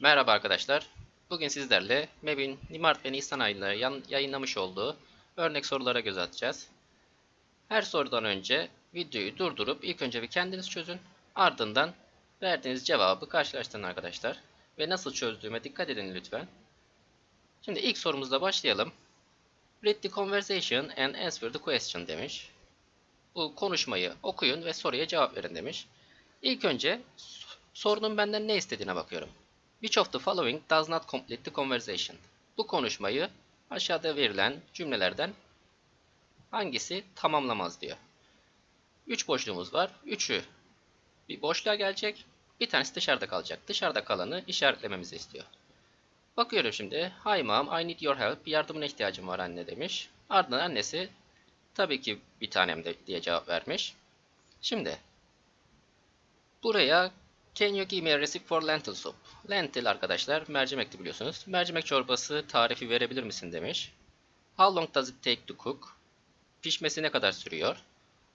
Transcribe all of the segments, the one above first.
Merhaba arkadaşlar. Bugün sizlerle MEB'in Mart ve Nisan yan- yayınlamış olduğu örnek sorulara göz atacağız. Her sorudan önce videoyu durdurup ilk önce bir kendiniz çözün. Ardından verdiğiniz cevabı karşılaştırın arkadaşlar. Ve nasıl çözdüğüme dikkat edin lütfen. Şimdi ilk sorumuzla başlayalım. Read the conversation and answer the question demiş. Bu konuşmayı okuyun ve soruya cevap verin demiş. İlk önce sorunun benden ne istediğine bakıyorum. Which of the following does not complete the conversation? Bu konuşmayı aşağıda verilen cümlelerden hangisi tamamlamaz diyor. 3 boşluğumuz var. 3'ü bir boşluğa gelecek. Bir tanesi dışarıda kalacak. Dışarıda kalanı işaretlememizi istiyor. Bakıyorum şimdi. Hi mom, I need your help. Yardımına ihtiyacım var anne demiş. Ardından annesi tabii ki bir tanem de diye cevap vermiş. Şimdi buraya Can you give me a recipe for lentil soup? Lentil arkadaşlar mercimekti biliyorsunuz. Mercimek çorbası tarifi verebilir misin demiş. How long does it take to cook? Pişmesi ne kadar sürüyor?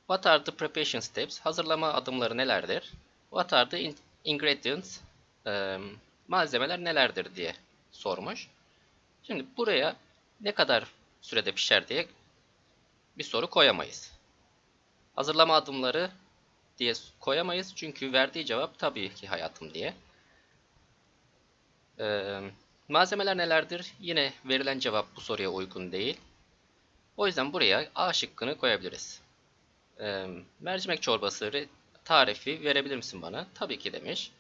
What are the preparation steps? Hazırlama adımları nelerdir? What are the in- ingredients? Eee, malzemeler nelerdir diye sormuş. Şimdi buraya ne kadar sürede pişer diye bir soru koyamayız. Hazırlama adımları diye koyamayız. Çünkü verdiği cevap tabii ki hayatım diye. Ee, malzemeler nelerdir? Yine verilen cevap bu soruya uygun değil. O yüzden buraya A şıkkını koyabiliriz. Ee, mercimek çorbası tarifi verebilir misin bana? Tabii ki demiş.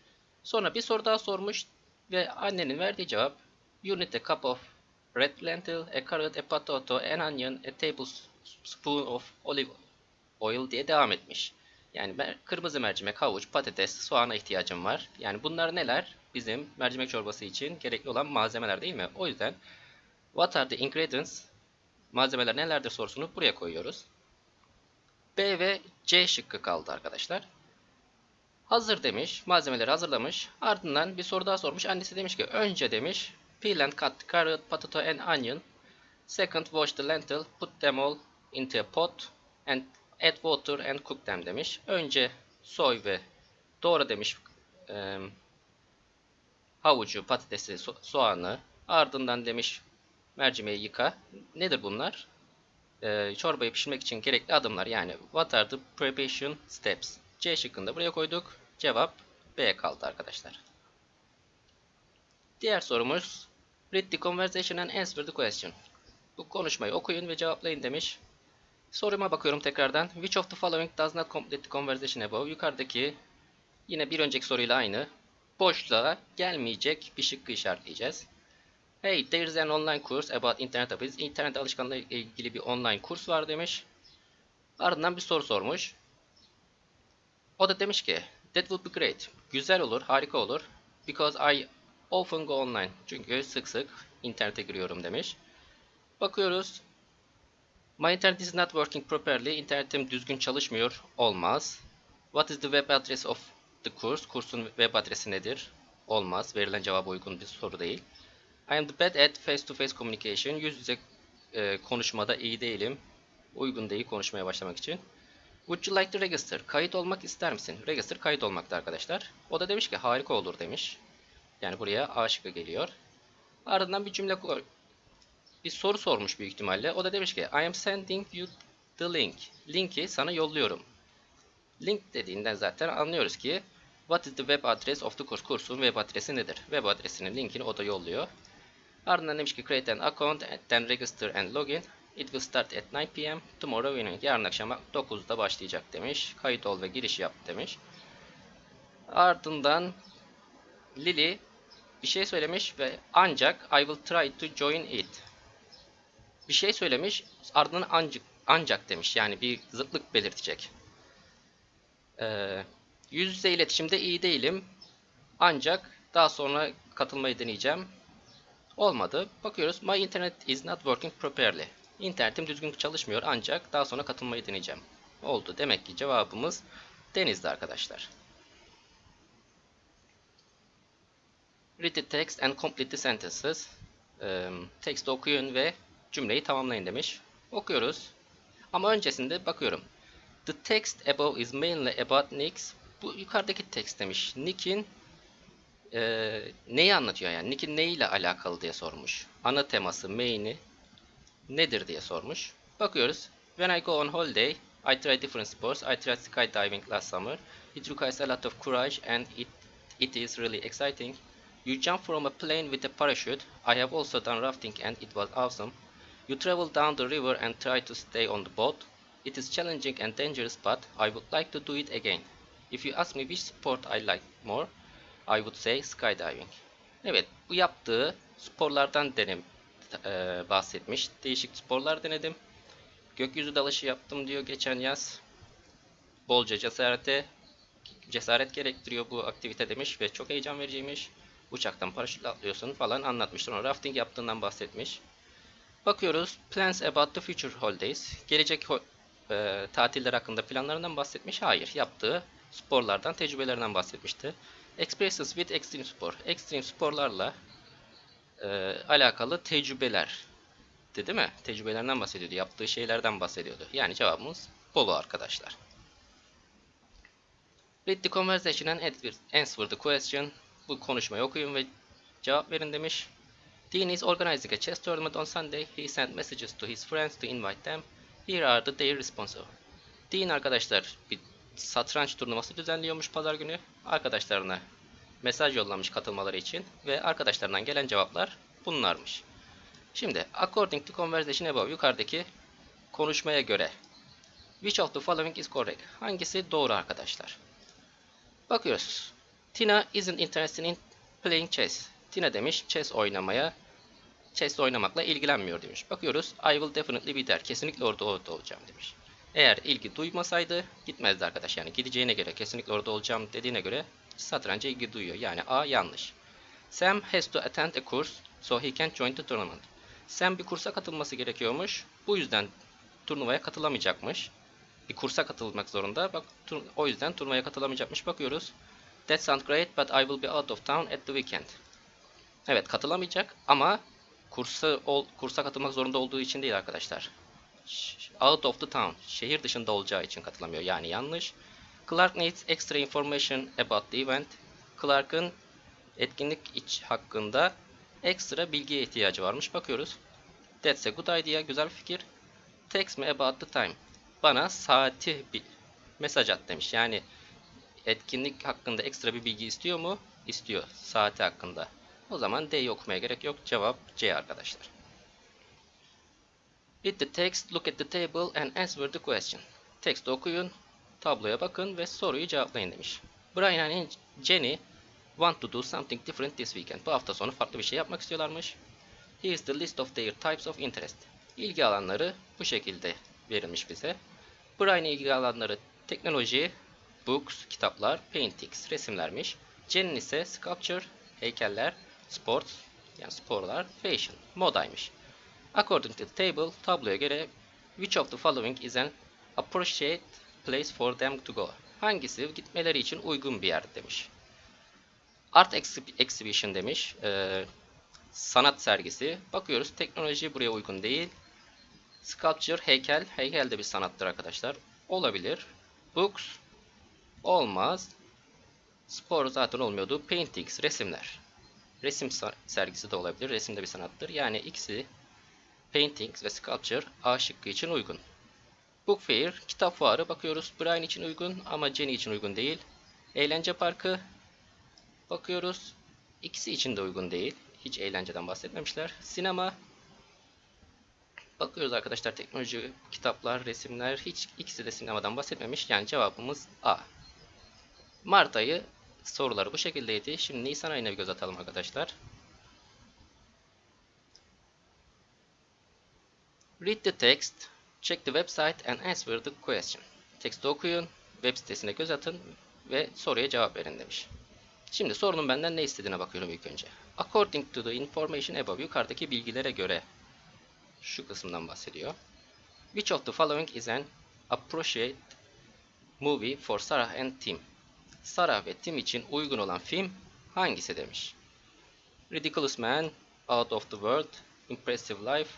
Sonra bir soru daha sormuş ve annenin verdiği cevap You need a cup of red lentil, a carrot, a potato, an onion, a tablespoon of olive oil diye devam etmiş. Yani mer- kırmızı mercimek, havuç, patates, soğana ihtiyacım var. Yani bunlar neler? Bizim mercimek çorbası için gerekli olan malzemeler değil mi? O yüzden what are the ingredients? Malzemeler nelerdir sorusunu buraya koyuyoruz. B ve C şıkkı kaldı arkadaşlar. Hazır demiş, malzemeleri hazırlamış. Ardından bir soru daha sormuş. Annesi demiş ki önce demiş peel and cut carrot, potato and onion. Second wash the lentil, put them all into a pot and add water and cook them demiş. Önce soy ve doğra demiş e, havucu, patatesi, so- soğanı. Ardından demiş mercimeği yıka. Nedir bunlar? E, çorbayı pişirmek için gerekli adımlar yani what are the preparation steps? C şıkkında buraya koyduk. Cevap B kaldı arkadaşlar. Diğer sorumuz read the conversation and answer the question. Bu konuşmayı okuyun ve cevaplayın demiş. Soruma bakıyorum tekrardan. Which of the following does not complete the conversation above? Yukarıdaki yine bir önceki soruyla aynı. Boşluğa gelmeyecek bir şıkkı işaretleyeceğiz. Hey, there is an online course about internet habits. İnternet alışkanlığı ilgili bir online kurs var demiş. Ardından bir soru sormuş. O da demiş ki, that would be great. Güzel olur, harika olur. Because I often go online. Çünkü sık sık internete giriyorum demiş. Bakıyoruz. My internet is not working properly. İnternetim düzgün çalışmıyor. Olmaz. What is the web address of the course? Kursun web adresi nedir? Olmaz. Verilen cevaba uygun bir soru değil. I am the bad at face to face communication. Yüz yüze e, konuşmada iyi değilim. Uygun değil konuşmaya başlamak için. Would you like to register? Kayıt olmak ister misin? Register kayıt olmakta arkadaşlar. O da demiş ki harika olur demiş. Yani buraya A geliyor. Ardından bir cümle bir soru sormuş büyük ihtimalle. O da demiş ki I am sending you the link. Linki sana yolluyorum. Link dediğinden zaten anlıyoruz ki What is the web address of the course? Kursun web adresi nedir? Web adresinin linkini o da yolluyor. Ardından demiş ki create an account, then register and login. It will start at 9 p.m. tomorrow evening. Yarın akşam 9'da başlayacak demiş. Kayıt ol ve giriş yap demiş. Ardından Lily bir şey söylemiş ve ancak I will try to join it. Bir şey söylemiş ardından ancak, ancak demiş. Yani bir zıtlık belirtecek. Ee, yüz yüze iletişimde iyi değilim. Ancak daha sonra katılmayı deneyeceğim. Olmadı. Bakıyoruz. My internet is not working properly. İnternetim düzgün çalışmıyor ancak daha sonra katılmayı deneyeceğim. Oldu. Demek ki cevabımız denizde arkadaşlar. Read the text and complete the sentences. Ee, teksti okuyun ve cümleyi tamamlayın demiş. Okuyoruz. Ama öncesinde bakıyorum. The text above is mainly about Nick's. Bu yukarıdaki text demiş. Nick'in Ee, neyi anlatıyor yani? Nick'in neyle alakalı diye sormuş. Ana teması, main'i nedir diye sormuş. Bakıyoruz. When I go on holiday, I try different sports. I tried skydiving last summer. It requires a lot of courage and it, it is really exciting. You jump from a plane with a parachute. I have also done rafting and it was awesome. You travel down the river and try to stay on the boat. It is challenging and dangerous but I would like to do it again. If you ask me which sport I like more, I would say skydiving. Evet, bu yaptığı sporlardan denem e, bahsetmiş. Değişik sporlar denedim. Gökyüzü dalışı yaptım diyor geçen yaz. Bolca cesarete cesaret gerektiriyor bu aktivite demiş ve çok heyecan vericiymiş. Uçaktan paraşütle atlıyorsun falan anlatmış. Sonra rafting yaptığından bahsetmiş. Bakıyoruz plans about the future holidays. Gelecek e, tatiller hakkında planlarından bahsetmiş. Hayır, yaptığı sporlardan, tecrübelerinden bahsetmişti. Experiences with extreme spor. Extreme sporlarla e, alakalı tecrübeler. Değil mi? Tecrübelerinden bahsediyordu. Yaptığı şeylerden bahsediyordu. Yani cevabımız Bolu arkadaşlar. Read the conversation and answer the question. Bu konuşmayı okuyun ve cevap verin demiş. Dean is organizing a chess tournament on Sunday. He sent messages to his friends to invite them. Here are the their responses. Dean arkadaşlar bir satranç turnuvası düzenliyormuş pazar günü. Arkadaşlarına mesaj yollamış katılmaları için ve arkadaşlarından gelen cevaplar bunlarmış. Şimdi according to conversation above yukarıdaki konuşmaya göre which of the following is correct? Hangisi doğru arkadaşlar? Bakıyoruz. Tina isn't interested in playing chess. Tina demiş chess oynamaya chess oynamakla ilgilenmiyor demiş. Bakıyoruz. I will definitely be there. Kesinlikle orada, orada olacağım demiş. Eğer ilgi duymasaydı gitmezdi arkadaş. Yani gideceğine göre kesinlikle orada olacağım dediğine göre satranca ilgi duyuyor. Yani A yanlış. Sam has to attend a course so he can't join the tournament. Sam bir kursa katılması gerekiyormuş. Bu yüzden turnuvaya katılamayacakmış. Bir kursa katılmak zorunda. Bak o yüzden turnuvaya katılamayacakmış. Bakıyoruz. That sounds great but I will be out of town at the weekend. Evet katılamayacak ama kursa ol, kursa katılmak zorunda olduğu için değil arkadaşlar. Out of the town. Şehir dışında olacağı için katılamıyor. Yani yanlış. Clark needs extra information about the event. Clark'ın etkinlik iç hakkında ekstra bilgiye ihtiyacı varmış. Bakıyoruz. That's a good idea. Güzel fikir. Text me about the time. Bana saati bir mesaj at demiş. Yani etkinlik hakkında ekstra bir bilgi istiyor mu? İstiyor. Saati hakkında. O zaman D'yi okumaya gerek yok. Cevap C arkadaşlar. Read the text, look at the table and answer the question. Teksti okuyun, tabloya bakın ve soruyu cevaplayın demiş. Brian and Jenny want to do something different this weekend. Bu hafta sonu farklı bir şey yapmak istiyorlarmış. Here is the list of their types of interest. İlgi alanları bu şekilde verilmiş bize. Brian'ın ilgi alanları teknoloji, books, kitaplar, paintings, resimlermiş. Jen'in ise sculpture, heykeller, sports, yani sporlar, fashion, modaymış. According to the table, tabloya göre which of the following is an appropriate place for them to go? Hangisi gitmeleri için uygun bir yer demiş. Art exhi- exhibition demiş. Ee, sanat sergisi. Bakıyoruz teknoloji buraya uygun değil. Sculpture, heykel. Heykel de bir sanattır arkadaşlar. Olabilir. Books. Olmaz. Spor zaten olmuyordu. Paintings, resimler. Resim sergisi de olabilir. Resim de bir sanattır. Yani ikisi Paintings ve Sculpture A şıkkı için uygun. Book Fair, kitap fuarı bakıyoruz. Brian için uygun ama Jenny için uygun değil. Eğlence parkı bakıyoruz. İkisi için de uygun değil. Hiç eğlenceden bahsetmemişler. Sinema bakıyoruz arkadaşlar teknoloji, kitaplar, resimler hiç ikisi de sinemadan bahsetmemiş. Yani cevabımız A. Mart ayı soruları bu şekildeydi. Şimdi Nisan ayına bir göz atalım arkadaşlar. Read the text, check the website and answer the question. Teksti okuyun, web sitesine göz atın ve soruya cevap verin demiş. Şimdi sorunun benden ne istediğine bakıyorum ilk önce. According to the information above, yukarıdaki bilgilere göre şu kısımdan bahsediyor. Which of the following is an appropriate movie for Sarah and Tim? Sarah ve Tim için uygun olan film hangisi demiş. Ridiculous Man, Out of the World, Impressive Life,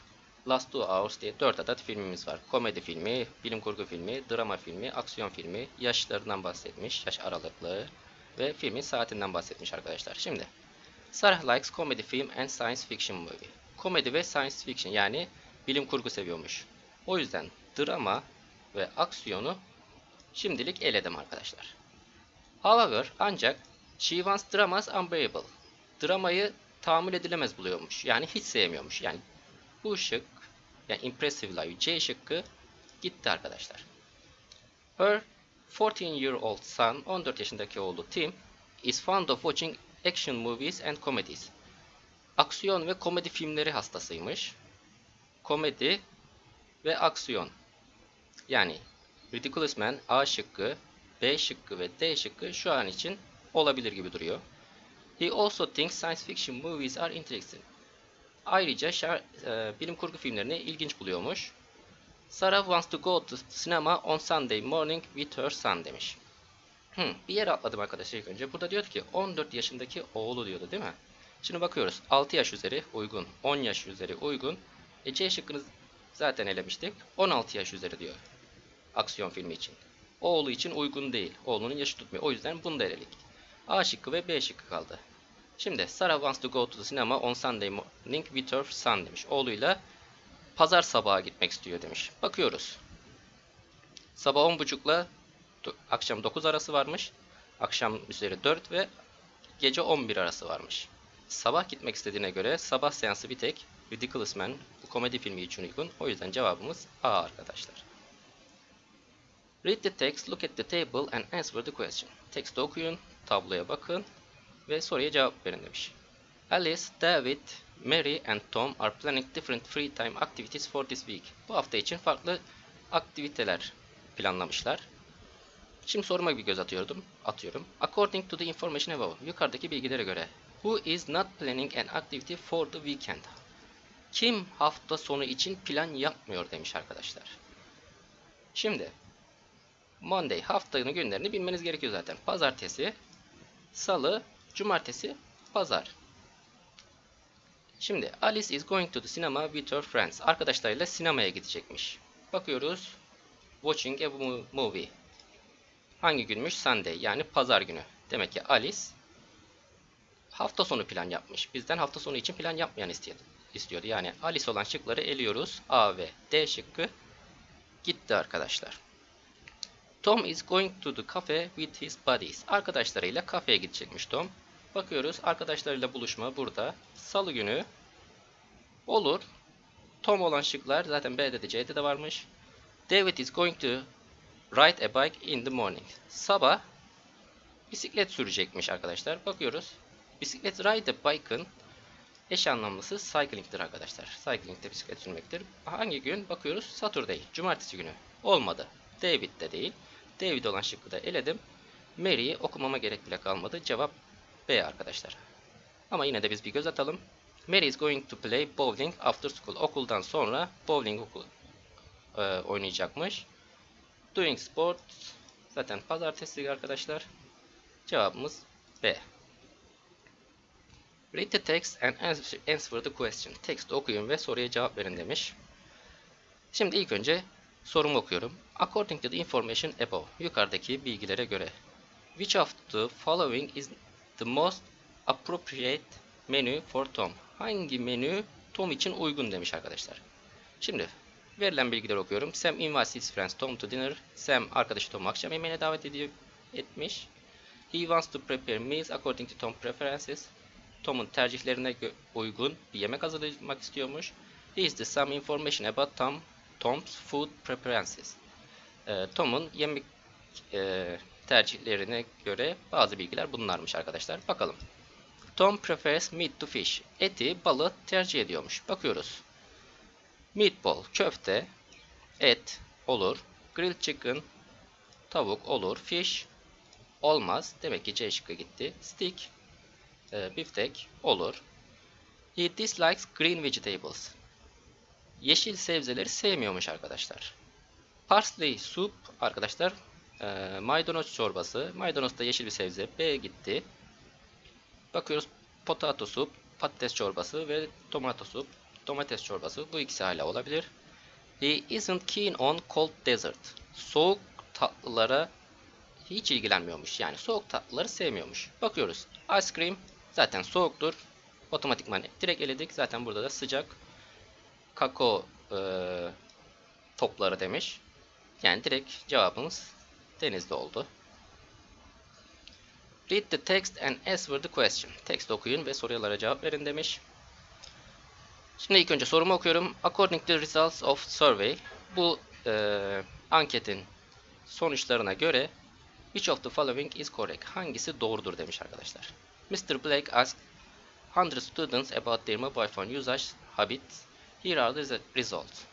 Last Two Hours diye 4 adet filmimiz var. Komedi filmi, bilim kurgu filmi, drama filmi, aksiyon filmi, yaşlarından bahsetmiş, yaş aralıklı, ve filmin saatinden bahsetmiş arkadaşlar. Şimdi Sarah likes comedy film and science fiction movie. Komedi ve science fiction yani bilim kurgu seviyormuş. O yüzden drama ve aksiyonu şimdilik eledim arkadaşlar. However ancak she wants dramas unbearable. Dramayı tahammül edilemez buluyormuş. Yani hiç sevmiyormuş. Yani bu şık yani impressive life C şıkkı gitti arkadaşlar. Her 14 year old son 14 yaşındaki oğlu Tim is fond of watching action movies and comedies. Aksiyon ve komedi filmleri hastasıymış. Komedi ve aksiyon. Yani Ridiculous Man A şıkkı, B şıkkı ve D şıkkı şu an için olabilir gibi duruyor. He also thinks science fiction movies are interesting. Ayrıca şar, e, bilim kurgu filmlerini ilginç buluyormuş. Sarah wants to go to cinema on Sunday morning with her son demiş. Hmm, bir yere atladım arkadaşlar ilk önce. Burada diyordu ki 14 yaşındaki oğlu diyordu değil mi? Şimdi bakıyoruz. 6 yaş üzeri uygun. 10 yaş üzeri uygun. E C şıkkını zaten elemiştik. 16 yaş üzeri diyor. Aksiyon filmi için. Oğlu için uygun değil. Oğlunun yaşı tutmuyor. O yüzden bunu da eledik. A şıkkı ve B şıkkı kaldı. Şimdi Sarah wants to go to the cinema on Sunday morning with her son demiş. Oğluyla pazar sabahı gitmek istiyor demiş. Bakıyoruz. Sabah 10.30'la akşam 9 arası varmış. Akşam üzeri 4 ve gece 11 arası varmış. Sabah gitmek istediğine göre sabah seansı bir tek Ridiculous Man bu komedi filmi için uygun. O yüzden cevabımız A arkadaşlar. Read the text, look at the table and answer the question. Teksti okuyun, tabloya bakın ve soruya cevap verin demiş. Alice, David, Mary and Tom are planning different free time activities for this week. Bu hafta için farklı aktiviteler planlamışlar. Şimdi soruma bir göz atıyordum, atıyorum. According to the information above, yukarıdaki bilgilere göre, who is not planning an activity for the weekend? Kim hafta sonu için plan yapmıyor demiş arkadaşlar. Şimdi Monday haftanın günlerini bilmeniz gerekiyor zaten. Pazartesi, Salı, Cumartesi, Pazar. Şimdi Alice is going to the cinema with her friends. Arkadaşlarıyla sinemaya gidecekmiş. Bakıyoruz. Watching a movie. Hangi günmüş? Sunday yani pazar günü. Demek ki Alice hafta sonu plan yapmış. Bizden hafta sonu için plan yapmayan istiyordu. Yani Alice olan şıkları eliyoruz. A ve D şıkkı gitti arkadaşlar. Tom is going to the cafe with his buddies. Arkadaşlarıyla kafeye gidecekmiş Tom. Bakıyoruz arkadaşlarıyla buluşma burada. Salı günü olur. Tom olan şıklar zaten B'de de C'de de varmış. David is going to ride a bike in the morning. Sabah bisiklet sürecekmiş arkadaşlar. Bakıyoruz. Bisiklet ride a bike'ın eş anlamlısı cycling'tir arkadaşlar. Cycling de bisiklet sürmektir. Hangi gün? Bakıyoruz. Saturday. Cumartesi günü. Olmadı. David de değil. David olan şıkkı da eledim. Mary'i okumama gerek bile kalmadı. Cevap B arkadaşlar. Ama yine de biz bir göz atalım. Mary is going to play bowling after school. Okuldan sonra bowling okul e, oynayacakmış. Doing sport zaten pazartesi arkadaşlar. Cevabımız B. Read the text and answer the question. Teksti okuyun ve soruya cevap verin demiş. Şimdi ilk önce sorumu okuyorum. According to the information above. Yukarıdaki bilgilere göre. Which of the following is the most appropriate menu for Tom? Hangi menü Tom için uygun demiş arkadaşlar. Şimdi verilen bilgileri okuyorum. Sam invites his friends Tom to dinner. Sam arkadaşı Tom'u akşam yemeğine davet ediyor, etmiş. He wants to prepare meals according to Tom's preferences. Tom'un tercihlerine uygun bir yemek hazırlamak istiyormuş. He is the some information about Tom, Tom's food preferences. E, Tom'un yemek e, tercihlerine göre bazı bilgiler bunlarmış arkadaşlar. Bakalım. Tom prefers meat to fish. Eti, balığı tercih ediyormuş. Bakıyoruz. Meatball, köfte, et olur. Grilled chicken, tavuk olur. Fish olmaz. Demek ki C şıkkı gitti. Stick, e, biftek olur. He dislikes green vegetables. Yeşil sebzeleri sevmiyormuş arkadaşlar. Parsley soup arkadaşlar e, maydanoz çorbası. Maydanoz da yeşil bir sebze. B gitti. Bakıyoruz potato soup, patates çorbası ve tomato soup. Domates çorbası. Bu ikisi hala olabilir. He isn't keen on cold dessert. Soğuk tatlılara hiç ilgilenmiyormuş. Yani soğuk tatlıları sevmiyormuş. Bakıyoruz. Ice cream zaten soğuktur. Otomatikman direkt eledik. Zaten burada da sıcak kakao e, topları demiş. Yani direkt cevabımız denizde oldu. Read the text and answer the question. Text okuyun ve sorulara cevap verin demiş. Şimdi ilk önce sorumu okuyorum. According to results of survey, bu e, anketin sonuçlarına göre which of the following is correct? Hangisi doğrudur demiş arkadaşlar. Mr. Blake asked 100 students about their mobile phone usage habits. Here are the results.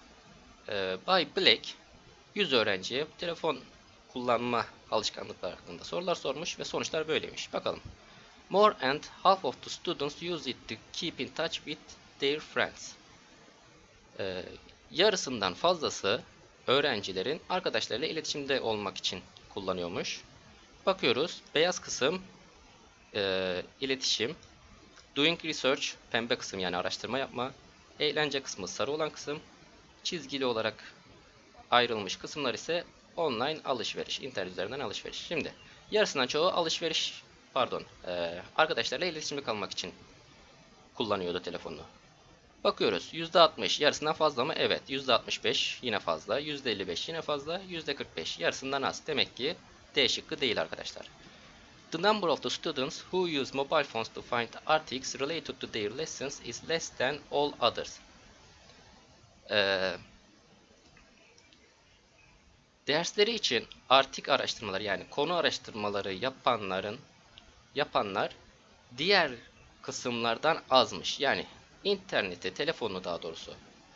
E, Bay Blake 100 öğrenciye telefon kullanma alışkanlıkları hakkında sorular sormuş ve sonuçlar böyleymiş. Bakalım. More and half of the students use it to keep in touch with their friends. Ee, yarısından fazlası öğrencilerin arkadaşlarıyla iletişimde olmak için kullanıyormuş. Bakıyoruz. Beyaz kısım e, iletişim. Doing research pembe kısım yani araştırma yapma. Eğlence kısmı sarı olan kısım. Çizgili olarak ayrılmış kısımlar ise online alışveriş, internet üzerinden alışveriş. Şimdi yarısından çoğu alışveriş, pardon, e, arkadaşlarla iletişimde kalmak için kullanıyordu telefonunu. Bakıyoruz %60 yarısından fazla mı? Evet %65 yine fazla, %55 yine fazla, %45 yarısından az. Demek ki D şıkkı değil arkadaşlar. The number of the students who use mobile phones to find articles related to their lessons is less than all others. Ee, Dersleri için artik araştırmaları yani konu araştırmaları yapanların yapanlar diğer kısımlardan azmış. Yani internette, telefonu daha doğrusu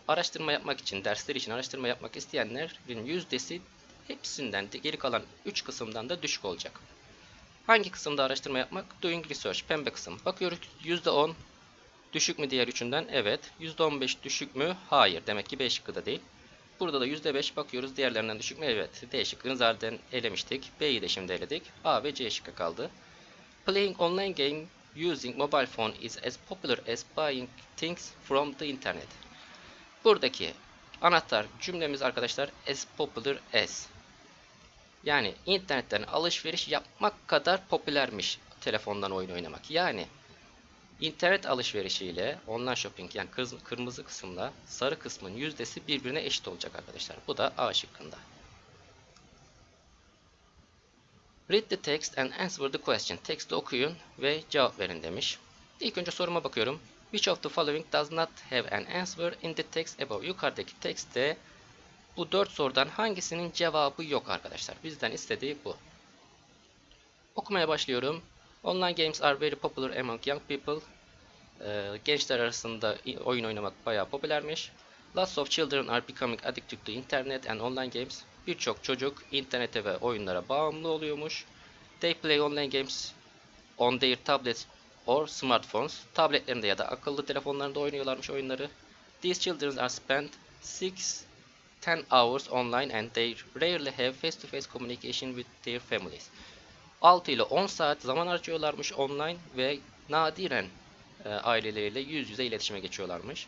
araştırma yapmak için, dersler için araştırma yapmak isteyenlerin yüzdesi hepsinden de geri kalan 3 kısımdan da düşük olacak. Hangi kısımda araştırma yapmak? Doing research, pembe kısım. Bakıyoruz %10 düşük mü diğer üçünden? Evet. %15 düşük mü? Hayır. Demek ki B şıkkı da değil. Burada da %5 bakıyoruz diğerlerinden düşük mü? Evet. D şıkkını zaten elemiştik. B'yi de şimdi eledik. A ve C şıkkı kaldı. Playing online game using mobile phone is as popular as buying things from the internet. Buradaki anahtar cümlemiz arkadaşlar as popular as. Yani internetten alışveriş yapmak kadar popülermiş telefondan oyun oynamak. Yani İnternet alışverişiyle online shopping yani kırmızı kısımla sarı kısmın yüzdesi birbirine eşit olacak arkadaşlar. Bu da A şıkkında. Read the text and answer the question. Teksti okuyun ve cevap verin demiş. İlk önce soruma bakıyorum. Which of the following does not have an answer in the text above? Yukarıdaki tekste bu dört sorudan hangisinin cevabı yok arkadaşlar. Bizden istediği bu. Okumaya başlıyorum. Online games are very popular among young people. Ee, gençler arasında oyun oynamak bayağı popülermiş. Lots of children are becoming addicted to internet and online games. Birçok çocuk internete ve oyunlara bağımlı oluyormuş. They play online games on their tablets or smartphones. Tabletlerinde ya da akıllı telefonlarında oynuyorlarmış oyunları. These children are spent 6-10 hours online and they rarely have face-to-face -face communication with their families. 6 ile 10 saat zaman harcıyorlarmış online ve nadiren e, aileleriyle yüz yüze iletişime geçiyorlarmış.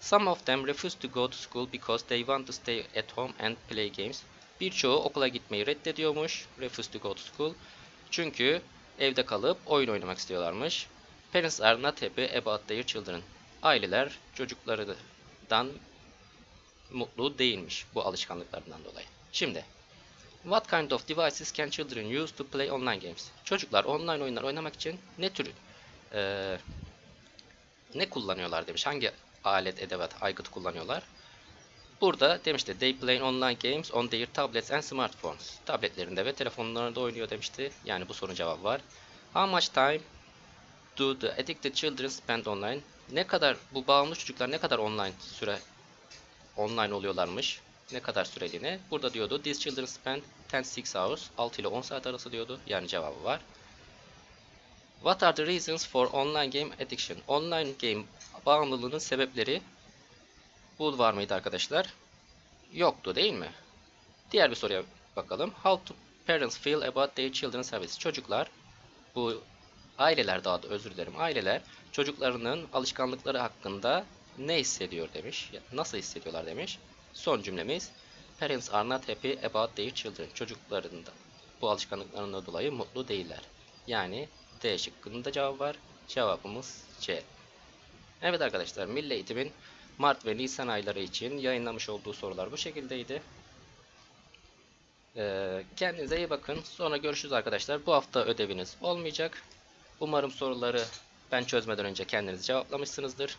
Some of them refuse to go to school because they want to stay at home and play games. Birçoğu okula gitmeyi reddediyormuş. Refuse to go to school. Çünkü evde kalıp oyun oynamak istiyorlarmış. Parents are not happy about their children. Aileler çocuklarından mutlu değilmiş bu alışkanlıklarından dolayı. Şimdi What kind of devices can children use to play online games? Çocuklar online oyunlar oynamak için ne tür e, ne kullanıyorlar demiş. Hangi alet, edevat, aygıt kullanıyorlar? Burada demişti they play online games on their tablets and smartphones. Tabletlerinde ve telefonlarında oynuyor demişti. Yani bu sorunun cevabı var. How much time do the addicted children spend online? Ne kadar bu bağımlı çocuklar ne kadar online süre online oluyorlarmış? Ne kadar süreliğine? Burada diyordu these children spend 10-6 hours. 6 ile 10 saat arası diyordu. Yani cevabı var. What are the reasons for online game addiction? Online game bağımlılığının sebepleri bu var mıydı arkadaşlar? Yoktu değil mi? Diğer bir soruya bakalım. How do parents feel about their children's habits? Çocuklar, bu aileler daha da özür dilerim. Aileler çocuklarının alışkanlıkları hakkında ne hissediyor demiş. Nasıl hissediyorlar demiş. Son cümlemiz. Parents are not happy about their children. Çocuklarında bu alışkanlıklarından dolayı mutlu değiller. Yani D şıkkının da cevabı var. Cevabımız C. Evet arkadaşlar Milli Eğitim'in Mart ve Nisan ayları için yayınlamış olduğu sorular bu şekildeydi. Ee, kendinize iyi bakın. Sonra görüşürüz arkadaşlar. Bu hafta ödeviniz olmayacak. Umarım soruları ben çözmeden önce kendiniz cevaplamışsınızdır.